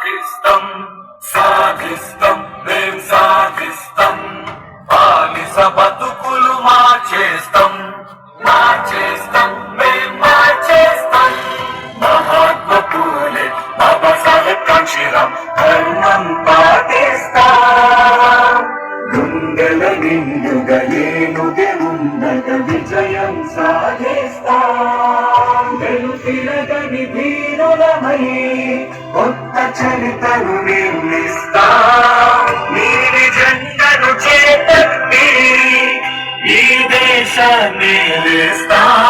సాధిస్తం సాధిస్తం మేం సాధిస్తం. బాలిస బతుకులు మార్చేస్తాం మార్చేస్తాం మేం మార్చేస్తాం. మహాత్మ పూలే బాబాసాహెబ్ కాంక్షీరాం ధర్మం పాటిస్తాం. గుండెల నిండుగా ఏనుగే ఉన్నత విజయం సాధిస్తాం. వెలుతిరగని వీరులమై కొత్త చరితను నిర్మిస్తా. నీలి జెండను చేపట్టి ఈ దేశాన్ని లేస్తాం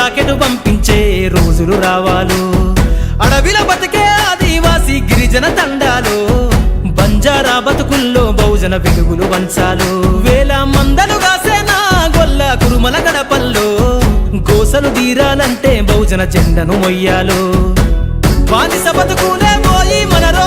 రాకెట్ పంపించే రోజులు రావాలు. అడవిల బతికే ఆదివాసి గిరిజన తండాలు బంజారా బతుకుల్లో బహుజన వెలుగులు వంచాలు. వేల మందలు కాసేనా గొల్ల కురుమల గడపల్లో గోసలు తీరాలంటే బహుజన జెండను మొయ్యాలు. బానిస బతుకులే పోయి మనరో